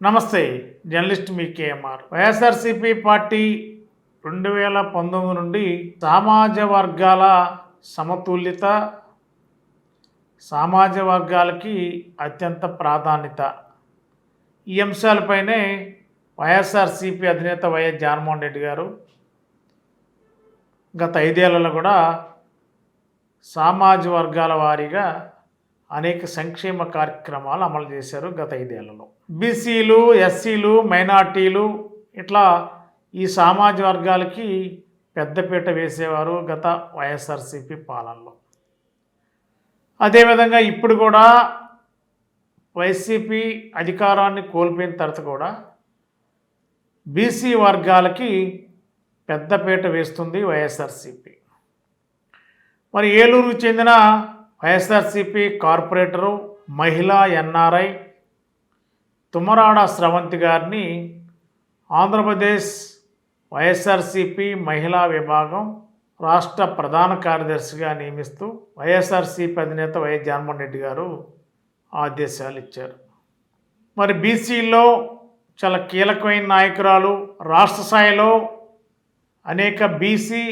నమస్తే జర్నలిస్ట్ మీ KMR. YSRCP party రెండు వేల పంతొమ్మిది నుండి సామాజ వర్గాల సమతుల్యత సామాజ వర్గాలకి అత్యంత ప్రాధాన్యత. ఈ అంశాలపైనే వైఎస్ఆర్సీపీ అధినేత వైఎస్ జగన్మోహన్ రెడ్డి గారు గత ఐదేళ్ళలో కూడా సామాజ వర్గాల వారీగా అనేక సంక్షేమ కార్యక్రమాలు అమలు చేశారు గత ఐదేళ్ళలో. బీసీలు ఎస్సీలు మైనార్టీలు ఇట్లా ఈ సామాజిక వర్గాలకి పెద్దపీట వేసేవారు గత వైఎస్ఆర్సీపీ పాలనలో. అదేవిధంగా ఇప్పుడు కూడా వైసీపీ అధికారాన్ని కోల్పోయిన తర్వాత కూడా బీసీ వర్గాలకి పెద్దపీట వేస్తుంది వైఎస్ఆర్సీపీ. మరి ఏలూరుకు చెందిన వైఎస్ఆర్సిపి కార్పొరేటరు మహిళా ఎన్ఆర్ఐ తుమ్మరాడ స్రవంతి గారిని ఆంధ్రప్రదేశ్ వైఎస్ఆర్సిపి మహిళా విభాగం రాష్ట్ర ప్రధాన కార్యదర్శిగా నియమిస్తూ వైఎస్ఆర్సిపి అధినేత వైఎస్ జగన్మోహన్ రెడ్డి గారు ఆదేశాలు ఇచ్చారు. మరి బీసీలో చాలా కీలకమైన నాయకురాలు రాష్ట్ర స్థాయిలో అనేక బీసీ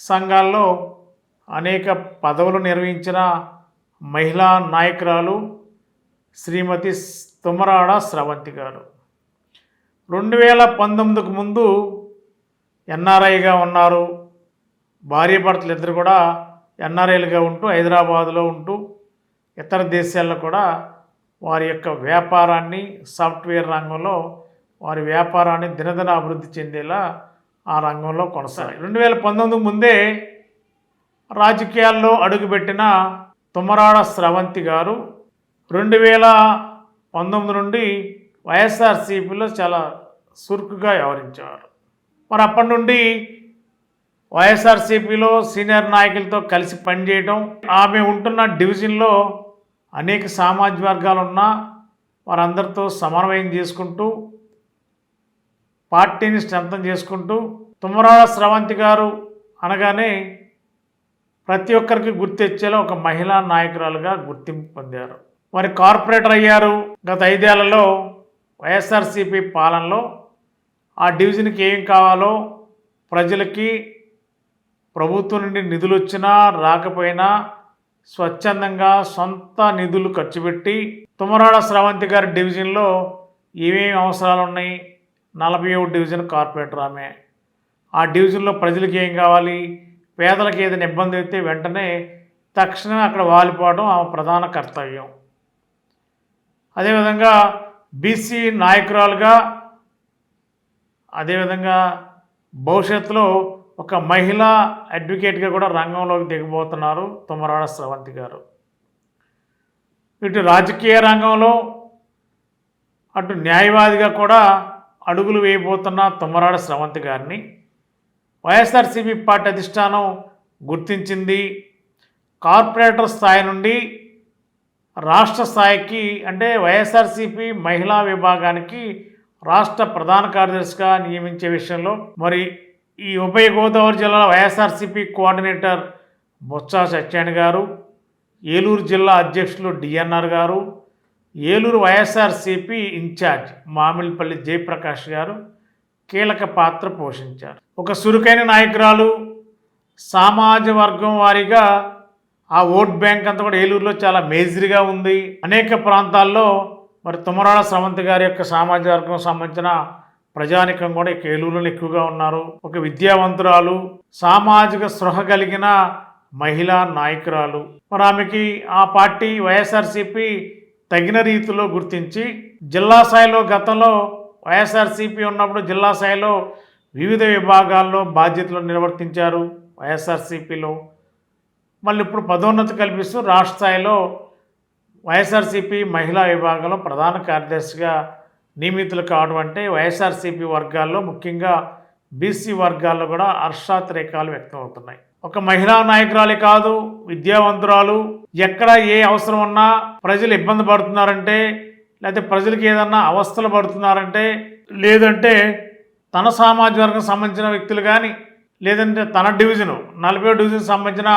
సంఘాల్లో అనేక పదవులు నిర్వహించిన మహిళా నాయకురాలు శ్రీమతి తుమరాడ స్రవంతి గారు. రెండు వేల పంతొమ్మిదికి ముందు ఎన్ఆర్ఐగా ఉన్నారు. భార్య భర్తలు ఇద్దరు కూడా ఎన్ఆర్ఐలుగా ఉంటూ హైదరాబాదులో ఉంటూ ఇతర దేశాల్లో కూడా వారి యొక్క వ్యాపారాన్ని సాఫ్ట్వేర్ రంగంలో వారి వ్యాపారాన్ని దినదిన అభివృద్ధి చెందేలా ఆ రంగంలో కొనసాగి రెండు వేల పంతొమ్మిది ముందే రాజకీయాల్లో అడుగుపెట్టిన తుమ్మరాడ స్రవంతి గారు రెండు వేల పంతొమ్మిది నుండి వైఎస్ఆర్సీపీలో చాలా చురుకుగా వ్యవహరించారు. మరి అప్పటి నుండి వైఎస్ఆర్సీపీలో సీనియర్ నాయకులతో కలిసి పనిచేయడం ఆమె ఉంటున్న డివిజన్లో అనేక సామాజిక వర్గాలు ఉన్నా వారందరితో సమన్వయం చేసుకుంటూ పార్టీని స్ట్రెంతం చేసుకుంటూ తుమ్మరాడ స్రవంతి గారు అనగానే ప్రతి ఒక్కరికి గుర్తించేలా ఒక మహిళా నాయకురాలుగా గుర్తింపు పొందారు. మరి కార్పొరేటర్ అయ్యారు. గత ఐదేళ్ళలో వైఎస్ఆర్సీపీ పాలనలో ఆ డివిజన్కి ఏం కావాలో ప్రజలకి ప్రభుత్వం నుండి నిధులు వచ్చినా రాకపోయినా స్వచ్ఛందంగా సొంత నిధులు ఖర్చు పెట్టి తుమరాడ స్రవంతి గారి డివిజన్లో ఏమేమి అవసరాలు ఉన్నాయి నలభై ఒకటి డివిజన్ కార్పొరేటర్ ఆమె. ఆ డివిజన్లో ప్రజలకి ఏం కావాలి? పేదలకు ఏదైనా ఇబ్బంది అయితే వెంటనే తక్షణమే అక్కడ వాలిపోవడం ఆమె ప్రధాన కర్తవ్యం. అదేవిధంగా బీసీ నాయకురాలుగా అదేవిధంగా భవిష్యత్తులో ఒక మహిళా అడ్వకేట్గా కూడా రంగంలోకి దిగబోతున్నారు తుమ్మరాడ స్రవంతి గారు. ఇటు రాజకీయ రంగంలో అటు న్యాయవాదిగా కూడా అడుగులు వేయబోతున్న తుమ్మరాడ స్రవంతి గారిని వైఎస్ఆర్సీపీ పార్టీ అధిష్టానం గుర్తించింది. కార్పొరేటర్ స్థాయి నుండి రాష్ట్ర స్థాయికి అంటే వైఎస్ఆర్సీపీ మహిళా విభాగానికి రాష్ట్ర ప్రధాన కార్యదర్శిగా నియమించే విషయంలో మరి ఈ ఉభయ గోదావరి జిల్లాల వైఎస్ఆర్సీపీ కోఆర్డినేటర్ బొత్స సత్యాని గారు ఏలూరు జిల్లా అధ్యక్షులు డిఎన్ఆర్ గారు ఏలూరు వైఎస్ఆర్సీపీ ఇన్ఛార్జ్ మామిడిపల్లి జయప్రకాష్ గారు కీలక పాత్ర పోషించారు. ఒక చురుకైన నాయకురాలు సామాజ వర్గం వారీగా ఆ ఓట్ బ్యాంక్ అంతా కూడా ఏలూరులో చాలా మేజర్గా ఉంది. అనేక ప్రాంతాల్లో మరి తుమ్మరాడ స్రవంతి గారి యొక్క సామాజిక వర్గం సంబంధించిన ప్రజానికం కూడా ఇక ఏలూరులో ఎక్కువగా ఉన్నారు. ఒక విద్యావంతురాలు సామాజిక స్పృహ కలిగిన మహిళా నాయకురాలు. మరి ఆమెకి ఆ పార్టీ వైఎస్ఆర్సీపీ తగిన రీతిలో గుర్తించి జిల్లా స్థాయిలో గతంలో వైఎస్ఆర్సీపీ ఉన్నప్పుడు జిల్లా స్థాయిలో వివిధ విభాగాల్లో బాధ్యతలు నిర్వర్తించారు. వైఎస్ఆర్సీపీలో మళ్ళీ ఇప్పుడు పదోన్నతి కల్పిస్తూ రాష్ట్ర స్థాయిలో వైఎస్ఆర్సీపీ మహిళా విభాగంలో ప్రధాన కార్యదర్శిగా నియమితులు కావడం అంటే వైఎస్ఆర్సీపీ వర్గాల్లో ముఖ్యంగా బీసీ వర్గాల్లో కూడా హర్షాతిరేకాలు వ్యక్తమవుతున్నాయి. ఒక మహిళా నాయకురాలే కాదు విద్యావంతురాలు. ఎక్కడ ఏ అవసరం ఉన్నా ప్రజలు ఇబ్బంది పడుతున్నారంటే లేకపోతే ప్రజలకి ఏదన్నా అవస్థలు పడుతున్నారంటే లేదంటే తన సామాజిక వర్గం సంబంధించిన వ్యక్తులు కానీ లేదంటే తన డివిజను నలభై డివిజన్ సంబంధించిన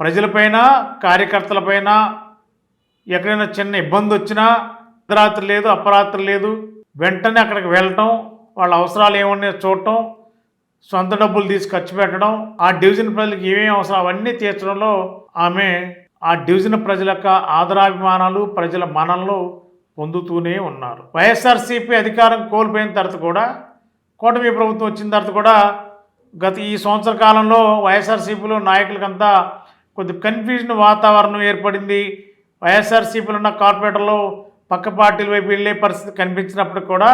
ప్రజలపైన కార్యకర్తలపైన ఎక్కడైనా చిన్న ఇబ్బంది వచ్చినా అర్ధరాత్రి లేదు అపరాత్రి లేదు వెంటనే అక్కడికి వెళ్ళటం వాళ్ళ అవసరాలు ఏమున్నాయో చూడటం సొంత డబ్బులు తీసి ఖర్చు పెట్టడం ఆ డివిజన్ ప్రజలకు ఏమేమి అవసరం అవన్నీ తీర్చడంలో ఆమె ఆ డివిజన్ ప్రజల యొక్క ఆదరాభిమానాలు ప్రజల మనంలో పొందుతూనే ఉన్నారు. వైఎస్ఆర్సీపీ అధికారం కోల్పోయిన తర్వాత కూడా కూటమి ప్రభుత్వం వచ్చిన తర్వాత కూడా గత ఈ సంవత్సర కాలంలో వైఎస్ఆర్సీపీలో నాయకులకంతా కొద్ది కన్ఫ్యూజన్ వాతావరణం ఏర్పడింది. వైఎస్ఆర్సీపీలో ఉన్న కార్పొరేటర్లు పక్క పార్టీల వైపు వెళ్ళే పరిస్థితి కనిపించినప్పుడు కూడా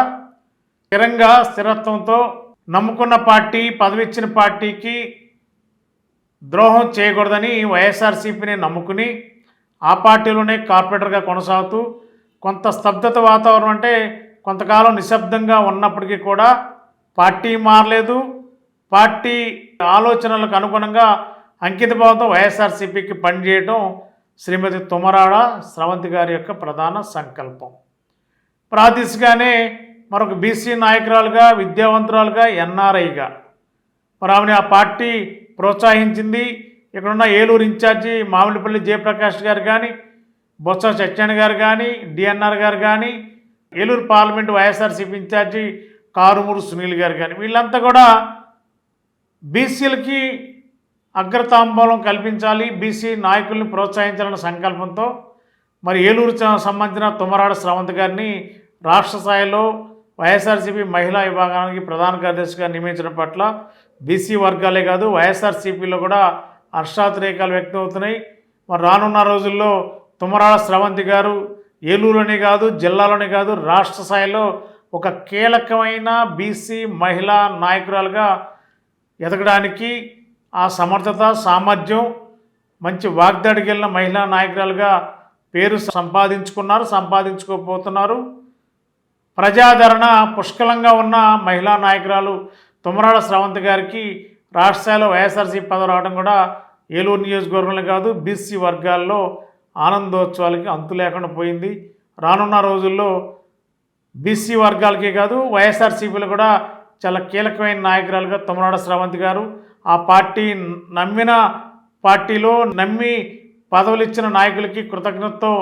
స్థిరంగా స్థిరత్వంతో నమ్ముకున్న పార్టీ పదవిచ్చిన పార్టీకి ద్రోహం చేయకూడదని వైఎస్ఆర్సీపీని నమ్ముకుని ఆ పార్టీలోనే కార్పొరేటర్గా కొనసాగుతూ కొంత స్తబ్దత వాతావరణం అంటే కొంతకాలం నిశ్శబ్దంగా ఉన్నప్పటికీ కూడా పార్టీ మారలేదు. పార్టీ ఆలోచనలకు అనుగుణంగా అంకితభావంతో వైఎస్ఆర్సీపీకి పనిచేయడం శ్రీమతి తుమరాడ స్రవంతి గారి యొక్క ప్రధాన సంకల్పం. ప్రాదిశగానే మరొక బీసీ నాయకురాలుగా విద్యావంతురాలుగా ఎన్ఆర్ఐగా. మరి ఆమెను ఆ పార్టీ ప్రోత్సహించింది. ఇక్కడున్న ఏలూరు ఇన్ఛార్జి మామిడిపల్లి జయప్రకాష్ గారు కానీ బొత్స సత్యన్ గారు కానీ డిఎన్ఆర్ గారు కానీ Eluru parliament YSRCP incharge Karumuru Sunil గారు కానీ వీళ్ళంతా కూడా బీసీలకి అగ్రతాంబూలం కల్పించాలి బీసీ నాయకుల్ని ప్రోత్సహించాలన్న సంకల్పంతో మరి ఏలూరు సంబంధించిన తుమ్మరాడ శ్రవంత్ గారిని రాష్ట్ర స్థాయిలో వైఎస్ఆర్సీపీ మహిళా విభాగానికి ప్రధాన కార్యదర్శిగా నియమించడం పట్ల బీసీ వర్గాలే కాదు వైఎస్ఆర్సీపీలో కూడా హర్షాతిరేకాలు వ్యక్తం అవుతున్నాయి మరి రానున్న రోజుల్లో తుమ్మరాడ స్రవంతి గారు ఏలూరులోనే కాదు జిల్లాలోనే కాదు రాష్ట్ర స్థాయిలో ఒక కీలకమైన బీసీ మహిళా నాయకురాలుగా ఎదగడానికి ఆ సమర్థత సామర్థ్యం మంచి వాగ్దాడికి వెళ్ళిన మహిళా నాయకురాలుగా పేరు సంపాదించుకున్నారు సంపాదించుకోపోతున్నారు ప్రజాదరణ పుష్కలంగా ఉన్న మహిళా నాయకురాలు తుమ్మరాడ స్రవంతి గారికి రాష్ట్ర స్థాయిలో వైఎస్ఆర్సీ పదవి రావడం కూడా ఏలూరు నియోజకవర్గంలో కాదు బీసీ వర్గాల్లో ఆనందోత్సవాలకి అంతు లేకుండా పోయింది. రానున్న రోజుల్లో బీసీ వర్గాలకే కాదు వైఎస్ఆర్సీపీలో కూడా చాలా కీలకమైన నాయకురాలుగా తుమ్మనాడ స్రవంతి గారు. ఆ పార్టీ నమ్మిన పార్టీలో నమ్మి పదవులు ఇచ్చిన నాయకులకి కృతజ్ఞతతో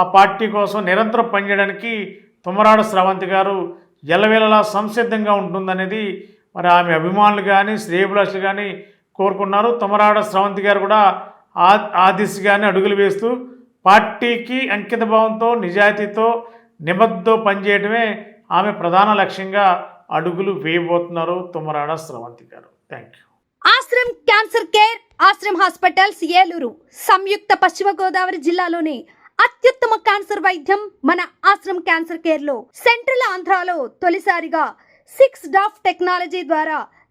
ఆ పార్టీ కోసం నిరంతరం పనిచేయడానికి తుమ్మరాడ స్రవంతి గారు ఎల్లవేళలా సంసిద్ధంగా ఉంటుందనేది మరి ఆమె అభిమానులు కానీ శ్రేయభిలాషులు కానీ కోరుకున్నారు. తుమ్మరాడ స్రవంతి గారు కూడా ఆ ఆ దిశగానే అడుగులు వేస్తూ పార్టీకి అంకిత భావంతో నిజాయితీతో నిబద్ధతో పనిచేయడమే ఆమె ప్రధాన లక్ష్యంగా అడుగులు వేయబోతున్నారు తుమ్మరాడ స్రవంతి గారు. Thank you Ashram cancer care Ashram hospitals Eluru సంయుక్త పశ్చిమ గోదావరి జిల్లాలోని అత్యుత్తమ క్యాన్సర్ వైద్యం మన ఆశ్రమ్ క్యాన్సర్ కేర్లో సెంట్రల్ ఆంధ్రాలో తొలిసారిగా సిక్స్ డాఫ్ టెక్నాలజీ ద్వారా